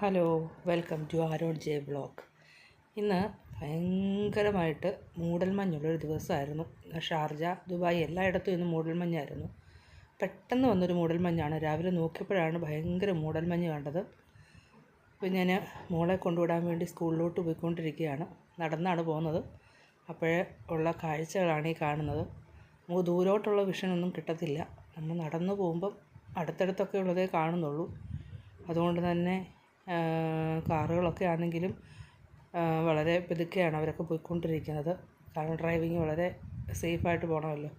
Hello welcome to Aaron J blog. ഇന്ന് ഭയങ്കരമായിട്ട് മൂടൽമഞ്ഞുള്ളൊരു ദിവസമായിരുന്നു. ഷാർജ ദുബായ് എല്ലായിടത്തും ഇന്ന് മൂടൽമഞ്ഞായിരുന്നു പെട്ടെന്ന് വന്നൊരു മൂടൽമഞ്ഞാണ് രാവിലെ നോക്കിയപ്പോഴാണ് ഭയങ്കര മൂടൽമഞ്ഞ് കണ്ടത്. അപ്പോൾ ഞാൻ മോളെ കൊണ്ടുവിടാൻ വേണ്ടി സ്കൂളിലോട്ട് പോയിക്കൊണ്ടിരിക്കുകയാണ്. നടന്നാണ് പോകുന്നത്. അപ്പോഴേ ഉള്ള കാഴ്ചകളാണ് ഈ കാണുന്നത്. നമുക്ക് ദൂരോട്ടുള്ള വിഷനൊന്നും കിട്ടത്തില്ല. നമ്മൾ നടന്നു പോകുമ്പം അടുത്തടുത്തൊക്കെ ഉള്ളതേ കാണുന്നുള്ളൂ. അതുകൊണ്ട് തന്നെ കാറുകളൊക്കെ ആണെങ്കിലും വളരെ പതുക്കെയാണ് അവരൊക്കെ പോയിക്കൊണ്ടിരിക്കുന്നത്. കാരണം ഡ്രൈവിങ് വളരെ സേഫായിട്ട് പോകണമല്ലോ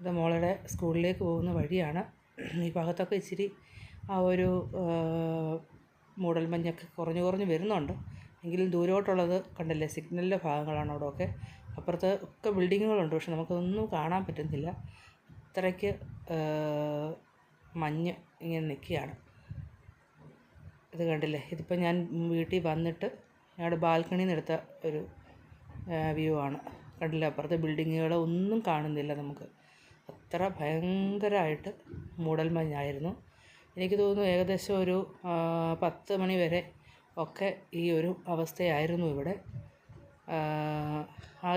ഇത് മോളുടെ സ്കൂളിലേക്ക് പോകുന്ന വഴിയാണ്. ഈ ഭാഗത്തൊക്കെ ഇച്ചിരി ആ ഒരു മൂടൽമഞ്ഞൊക്കെ കുറഞ്ഞു കുറഞ്ഞ് വരുന്നുണ്ട്. എങ്കിലും ദൂരോട്ടുള്ളത് കണ്ടില്ലേ സിഗ്നലിന്റെ ഭാഗങ്ങളാണ് അവിടെയൊക്കെ. അപ്പുറത്ത് ഒക്കെ ബിൽഡിങ്ങുകളുണ്ട് പക്ഷെ നമുക്കൊന്നും കാണാൻ പറ്റുന്നില്ല. അത്രയ്ക്ക് മഞ്ഞ് ഇങ്ങനെ നിൽക്കുകയാണ്. ഇത് കണ്ടില്ലേ? ഇതിപ്പോൾ ഞാൻ വീട്ടിൽ വന്നിട്ട് ഞങ്ങളുടെ ബാൽക്കണിയിൽ നിന്ന് എടുത്ത ഒരു വ്യൂ ആണ്. കണ്ടില്ലേ? അപ്പുറത്തെ ബിൽഡിങ്ങുകൾ ഒന്നും കാണുന്നില്ല നമുക്ക്. അത്ര ഭയങ്കരമായിട്ട് മൂടൽമഞ്ഞായിരുന്നു എനിക്ക് തോന്നുന്നു ഏകദേശം ഒരു പത്ത് മണി വരെ ഒക്കെ ഈ ഒരു അവസ്ഥയായിരുന്നു ഇവിടെ.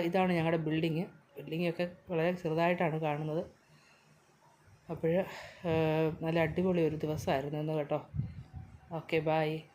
ഇതാണ് ഞങ്ങളുടെ ബിൽഡിങ്. ബിൽഡിങ്ങൊക്കെ വളരെ ചെറുതായിട്ടാണ് കാണുന്നത്. അപ്പോൾ നല്ല അടിപൊളി ഒരു ദിവസമായിരുന്നു എന്ന് കേട്ടോ. Okay, bye.